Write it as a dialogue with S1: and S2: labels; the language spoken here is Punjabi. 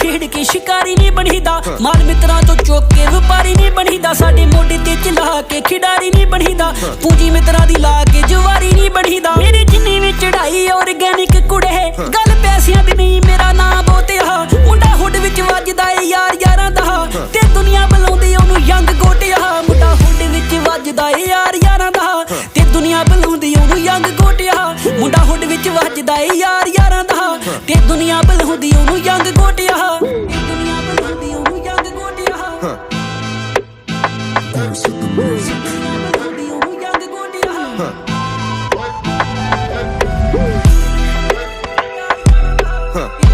S1: ਖੇਡ ਕੇ ਸ਼ਿਕਾਰੀ ਨਹੀਂ ਬਣੀਦਾ। ਮਾਲ ਮਿੱਤਰਾਂ ਤੋਂ ਚੁੱਕ ਕੇ ਵਪਾਰੀ ਨਹੀਂ ਬਣੀਦਾ। ਸਾਡੇ ਮੋਢੇ ਤੇ ਚਲਾ ਕੇ ਖਿਡਾਰੀ ਨਹੀਂ ਬਣੀਦਾ। ਪੂਜੀ ਮਿੱਤਰਾਂ ਦੀ ਲਾ ਕੇ ਜਵਾਰੀ ਨਹੀਂ ਬਣੀਦਾ। ਮੇਰੇ ਜਿੰਨੀ ਵੀ ਚੜਾਈ ਆਰਗੈਨਿਕ ਕੁੜੇ। ਗੱਲ ਪੈਸਿਆਂ ਦੀ ਨਹੀਂ, ਮੇਰਾ ਨਾਂ ਬੋਤਿਆ ਮੁੰਡਾ ਹੁੱਡ ਵਿੱਚ ਵੱਜਦਾ ਏ, ਯਾਰ ਯਾਰਾਂ ਦਾ। ਤੇ ਦੁਨੀਆ ਬੁਲਾਉਂਦੀ ਉਹਨੂੰ ਯੰਗ ਗੋਟਿਆ ਮੁੰਡਾ ਹੁੱਡ ਵਿੱਚ ਵੱਜਦਾ ਏ, ਯਾਰ ਯਾਰਾਂ ਦਾ। ਤੇ ਦੁਨੀਆ ਬੁਲਾਉਂਦੀ ਉਹਨੂੰ ਯੰਗ ਗੋਟਿਆ ਮੁੰਡਾ ਹੁੱਡ ਵਿੱਚ ਵੱਜਦਾ ਏ, ਯਾਰ ਯਾਰਾਂ ਦਾ। ਤੇ ਦੁਨੀਆ ਬੁਲਾਉਂਦੀ ਤੇ ਦੁਨੀਆ ਬੁਲਾਉਂਦੀ ਉਹਨੂੰ ਯੰਗ ਗੋਟਿਆ dance to the music. Huh. Huh.